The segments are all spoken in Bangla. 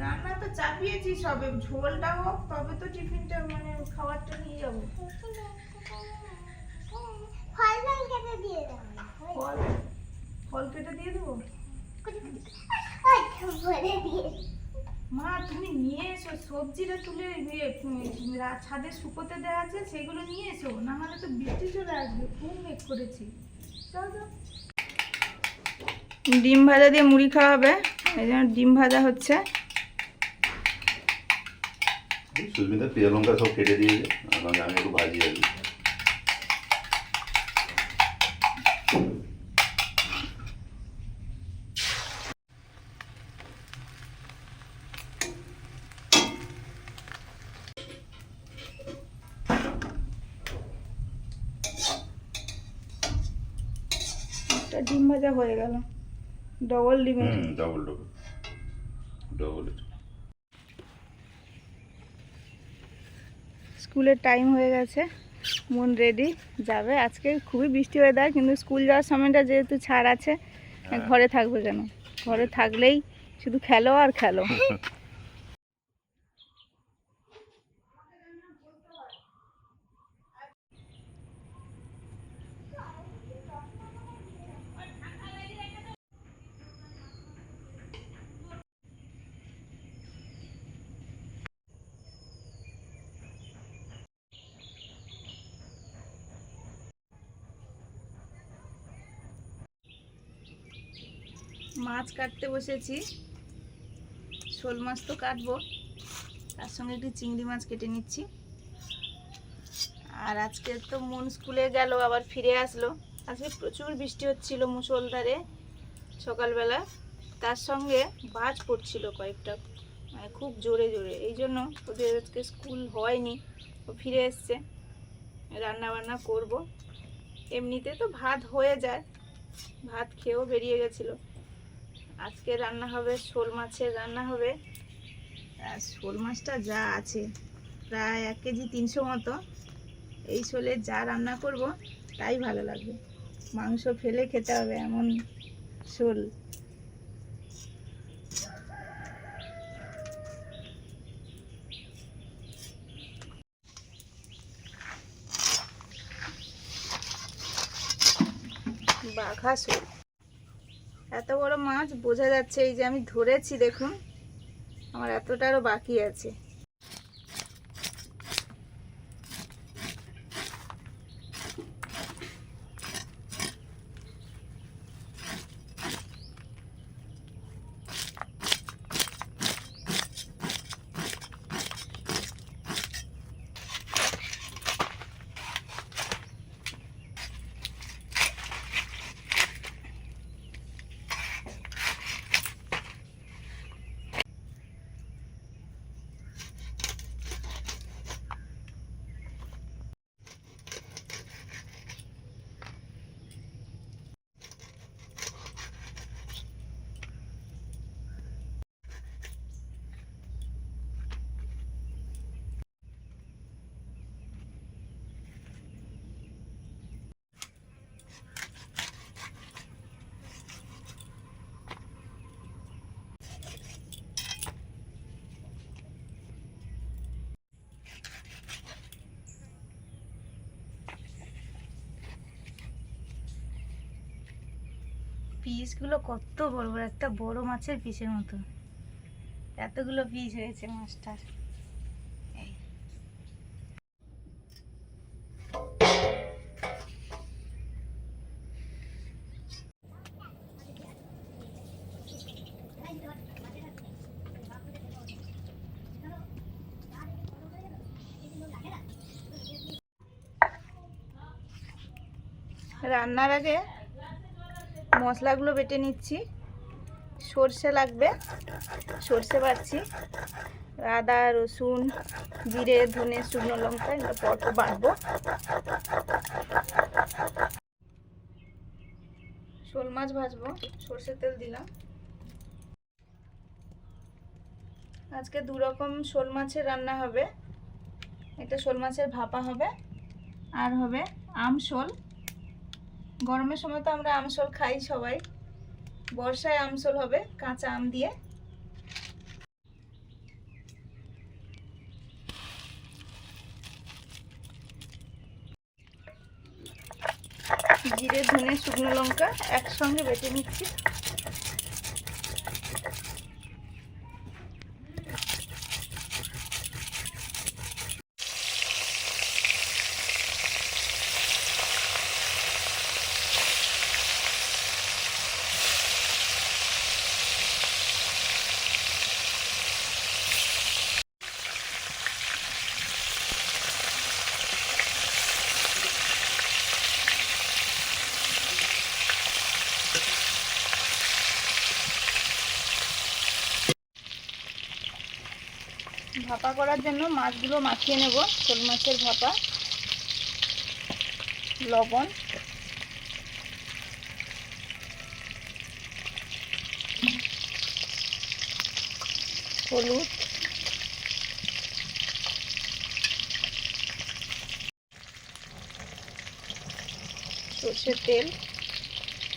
রান্না তো চাপিয়েছি সবে ঝোলটা হোক তবে তো টিফিনটা মানে খাবারটা নিয়ে যাব। ফল কেটে দিয়ে দেবো? মা তুমি নিয়ে এসো সবজিটা তুলে ইয়ে, ছাদে শুকোতে দেওয়া আছে সেগুলো নিয়ে এসো না হলে তো বৃষ্টি চলে আসবে খুব মেঘ করেছি। যাও যাও। ডিম ভাজা দিয়ে মুড়ি খাওয়া হবে। এই জন্য ডিম ভাজা হচ্ছে। সুস্মিতা পেঁয়াজ লঙ্কা সব কেটে দিয়েছে আমি একটু ভাজি আর একটা ডিম ভাজা হয়ে গেল। ডবল ডিমের হুম ডবল ডবল ডবল স্কুলের টাইম হয়ে গেছে মন রেডি যাবে। আজকে খুবই বৃষ্টি ওয়েদার কিন্তু স্কুল যাওয়ার সময়টা যেহেতু ছাড় আছে হ্যাঁ। ঘরে থাকবে কেন ঘরে থাকলেই শুধু খেলো আর খেলো। মাছ কাটতে বসেছি। শোল মাছ তো কাটবো। তার সঙ্গে একটু চিংড়ি মাছ কেটে নিচ্ছি। আর আজকে তো মন স্কুলে গেল, আবার ফিরে আসলো। আজকে প্রচুর বৃষ্টি হচ্ছিল মুসলধারে সকালবেলা। তার সঙ্গে বাজ পড়ছিল কয়েকটা মানে খুব জোরে জোরে। এই জন্য ওদের আজকে স্কুল হয়নি, ও ফিরে এসছে। রান্না বান্না করব। এমনিতে তো ভাত হয়ে যায়, ভাত খেয়েও বেরিয়ে গেছিল। আজকে রান্না হবে শোল মাছের রান্না হবে। আর শোল মাছটা যা আছে প্রায় এক কেজি তিনশো মতো। এই শোলে যা রান্না করব তাই ভালো লাগবে। মাংস ফেলে খেতে হবে এমন শোল। বাঘা শোল। এত বড় মাছ বোঝা যাচ্ছে এই যে আমি ধরেছি দেখুন। আমার এতটারও বাকি আছে। পিসগুলো কত বড় বড়, একটা বড় মাছের পিসের মতো। এতগুলো পিস হয়েছে মাছটার। রান্নার আগে মশলাগুলো বেটে নিচ্ছি। সর্ষে লাগবে, সর্ষে বাটছি। আদা, রসুন, জিরে, ধনে, শুকনো লঙ্কা, এগুলো পরপর বাটবো। শোল মাছ ভাজবো, সর্ষের তেল দিলাম। আজকে দু রকম শোল মাছের রান্না হবে। একটা শোল মাছের ভাপা হবে, আর হবে আম শোল। গরমের সময় তো আমরা আমসল খাই সবাই। বর্ষায় আমসল হবে, কাঁচা আম দিয়ে। জিরে, ধনে, শুকনো লঙ্কা একসঙ্গে বেটে নিচ্ছি। ভাপা করার জন্য মাছগুলো মাখিয়ে নেব, শোল মাছের ভাপা, লবণ। হলুদ। সর্ষের তেল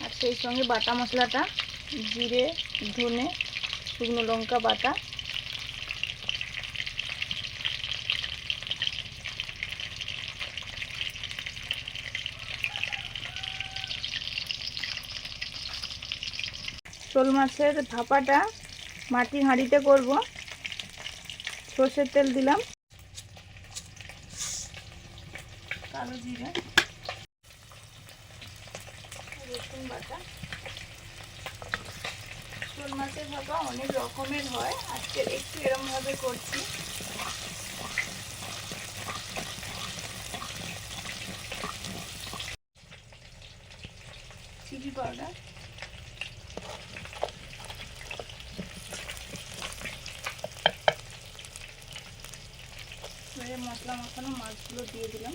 আর সেই সঙ্গে বাটা মশলাটা, জিরে, ধনে, শুকনো লঙ্কা বাটা। শোল মাছের ভাপাটা মাটির হাঁড়িতে করব। সর্ষের তেল দিলাম। কালো জিরে। রসুন বাটা। শোল মাছের ভাপা অনেক রকমের হয়। আজকে একটু এরম ভাবে করছি। Chilli powder. এবারে মশলা মাখানো মাছগুলো দিয়ে দিলাম।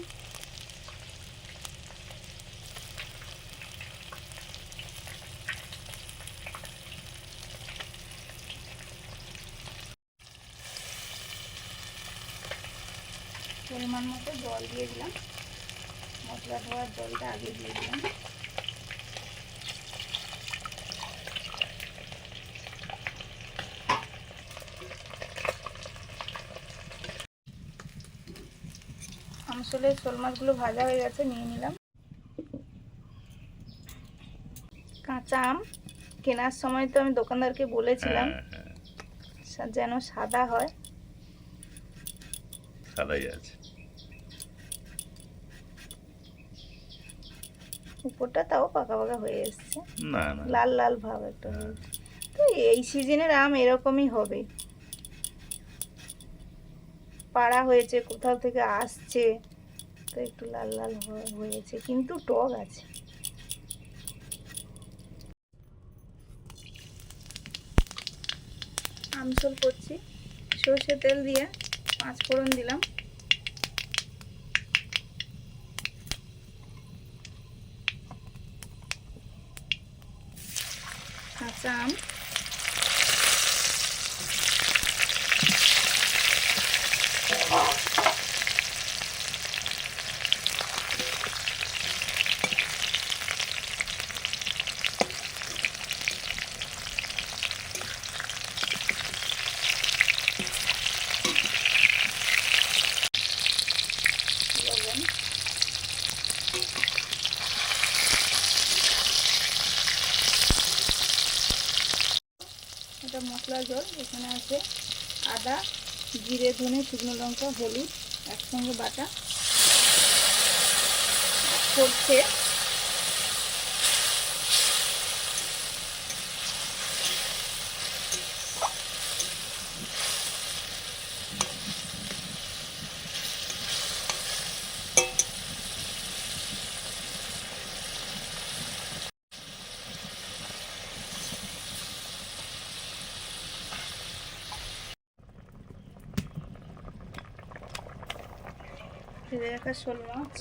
পরিমাণ মতো জল দিয়ে দিলাম। মশলা ধোয়ার জলটা আগে দিয়ে দিলাম। আসলে শোল মাছগুলো ভাজা হয়ে গেছে নিয়ে নিলাম। কাঁচা আম কেনার সময় তো আমি দোকানদারকে বলেছিলাম যেন সাদা হয়। সাদাই আছে। উপরটা তাও পাকা পাকা হয়ে এসছে। লাল লাল ভাব একটা হয়েছে। তো এই সিজনের আম এরকমই হবে। পাড়া হয়েছে কোথাও থেকে আসছে। একটু লাল লাল হয়ে- হয়েছে, কিন্তু টক আছে। আমসল করছি সর্ষে তেল দিয়ে পাঁচ ফোড়ন দিলাম। কাঁচা আম লবণ এটা মশলা জল এখানে আছে আদা জিরে ধনে শুকনো লঙ্কা হলুদ একসঙ্গে বাটা সর্ষে ভেজে রাখা শোল মাছ।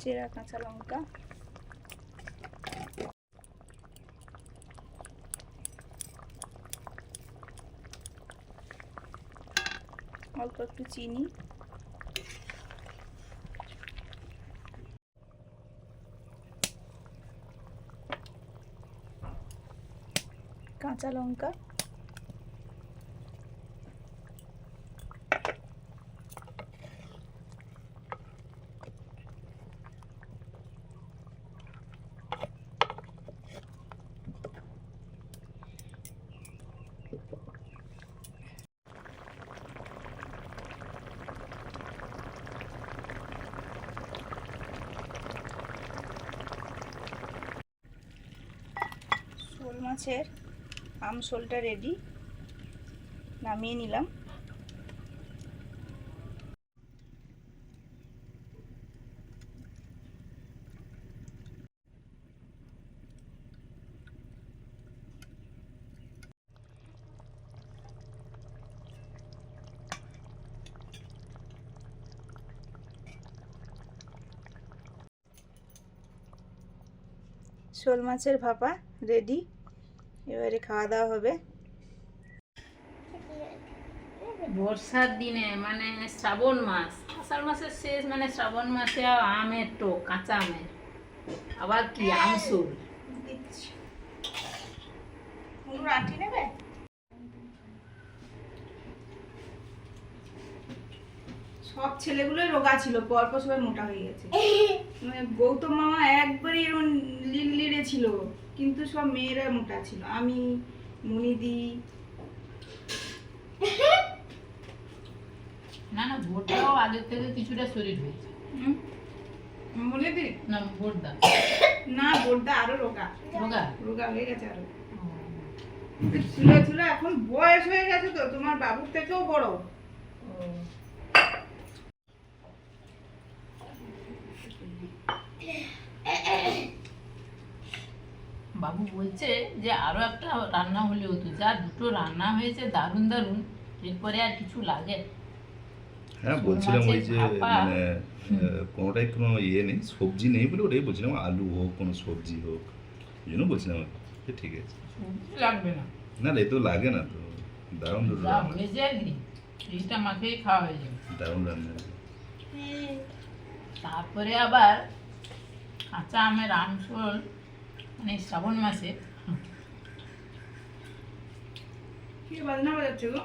চেরা কাঁচা লঙ্কা। অল্প একটু চিনি। কাঁচা লঙ্কা। মাছের আমশোলটা রেডি নামিয়ে নিলাম। শোল মাছের ভাপা রেডি এবারে খাওয়া দাওয়া হবে। বর্ষার দিনে মানে শ্রাবণ মাস আষাঢ় মাসের শেষ মানে শ্রাবণ মাসে আমের টোক কাঁচা আমের। আবার কি আটি নেবে? সব ছেলেগুলোই রোগা ছিল পরপর সবাই মোটা হয়ে গেছে। মানে গৌতম মামা একবারই এরকম লিল লিড়ে ছিল। কিন্তু সব মেয়েরা মোটা ছিল আমি মনিদি না না ভোরটাও আগের থেকে কিছুটা শরীর হয়েছে হুম, মনিদি না না আরও রোগা রোগা রোগা হয়ে গেছে আরও ছিল ছিল এখন বয়স হয়ে গেছে তো তোমার বাবুর থেকেও বড় বাবু বলছে যে আরও একটা রান্না হলে হতো যা দুটো রান্না হয়েছে দারুণ দারুণ এরপরে আর কিছু লাগে হ্যাঁ বলছিলাম ওই যে। মানে কোনোটাই কোনো ইয়ে নেই সবজি নেই বলে ওটাই বলছিলাম আলু হোক কোনো সবজি হোক এই জন্য বলছিলাম ঠিক আছে। সবজি লাগবে না। না রে তো লাগে না তো দারুণ রান্না। হয়েছে আর এইটা মাখেই খাওয়া হয়ে যাবে। দারুণ রান্না। তারপরে আবার কাঁচা আমের আমসল মানে শ্রাবণ মাসে। কি বাজনা বাজাচ্ছে গো?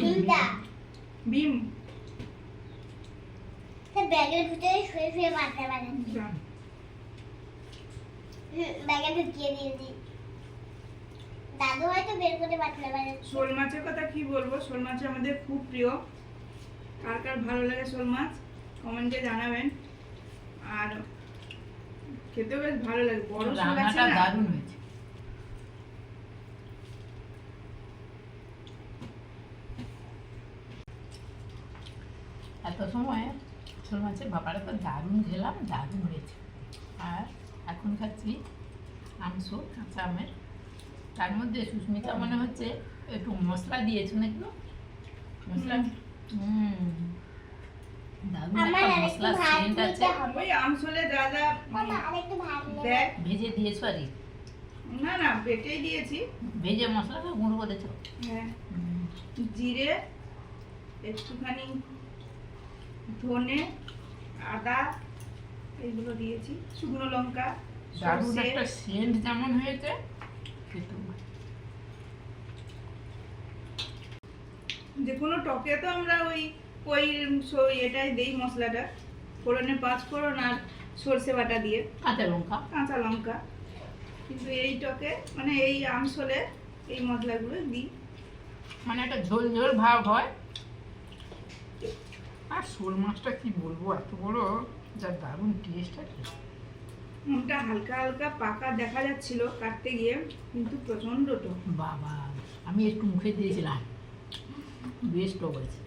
ডিমটা বিম সে ব্যাগের ভিতরে শুয়ে শুয়ে বাচ্চা বানাচ্ছি ব্যাগে ঢুকিয়ে দিয়েছি দাদু হয়তো বের করে বাচ্চা বানাচ্ছে। শোল মাছের কথা কি বলব? শোল মাছ আমাদের খুব প্রিয়। কার কার ভালো লাগে শোল মাছ কমেন্টে জানাবেন। আর খেতেও বেশ ভালো লাগে বড় শোল আছে না দারুণ হয়েছে। এত সময় শোল মাছের ভাপাটা তো দারুণ খেলাম দারুণ হয়েছে। আর এখন খাচ্ছি মাংস কাঁচা আমের। তার মধ্যে সুস্মিতা মনে হচ্ছে একটু মশলা দিয়েছ নাকি গো? মশলা? হুম। ভেজে দিয়েছ আর না না বেটেই দিয়েছি। ভেজে মশলাটা গুঁড়ো করেছ হ্যাঁ। জিরে একটুখানি ধনে আদা এগুলো দিয়েছি। শুকনো লঙ্কা দারুণ একটা সেন্ট যেমন হয়েছে যে কোনো টকে তো আমরা ওই ওই স- এটাই দেই মশলাটা। ফোড়নে পাঁচ ফোড়ন আর সর্ষে বাটা দিয়ে। কাঁচা লঙ্কা। কাঁচা লঙ্কা। কিন্তু এই টকে মানে এই আমসলে এই মশলাগুলো দিই। মানে একটা ঝোল ঝোল ভাব হয়। আর শোল মাছটা কি বলব এত বড় যা দারুণ টেস্ট আছে। মুখটা হালকা হালকা পাকা দেখা যাচ্ছিল কাটতে গিয়ে কিন্তু প্রচণ্ড টক। বাবা আমি একটু মুখে দিয়েছিলাম। বেশ টক আছে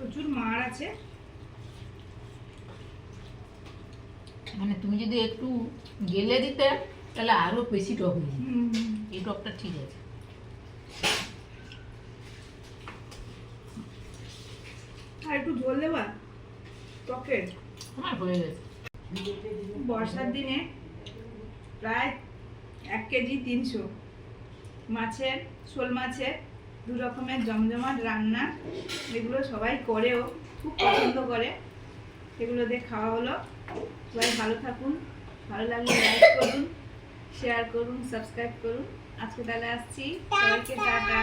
প্রচুর মার আছে। মানে তুমি যদি একটু গেলে দিতে তাহলে আরও বেশি টক হয়ে হুম, এই টকটা ঠিক আছে। আর একটু ঝোল দেবা? টকের আমার হয়ে গেছে। বর্ষার দিনে প্রায় এক কেজি তিনশো। মাছের শোল মাছের দু রকমের জমজমাট রান্না এগুলো সবাই করেও, খুব পছন্দ করে। সেগুলো দিয়ে খাওয়া হলো। সবাই ভালো থাকুন, ভালো লাগলে লাইক করুন শেয়ার করুন সাবস্ক্রাইব করুন। আজকে তাহলে আসছি। সবাইকে টাটা।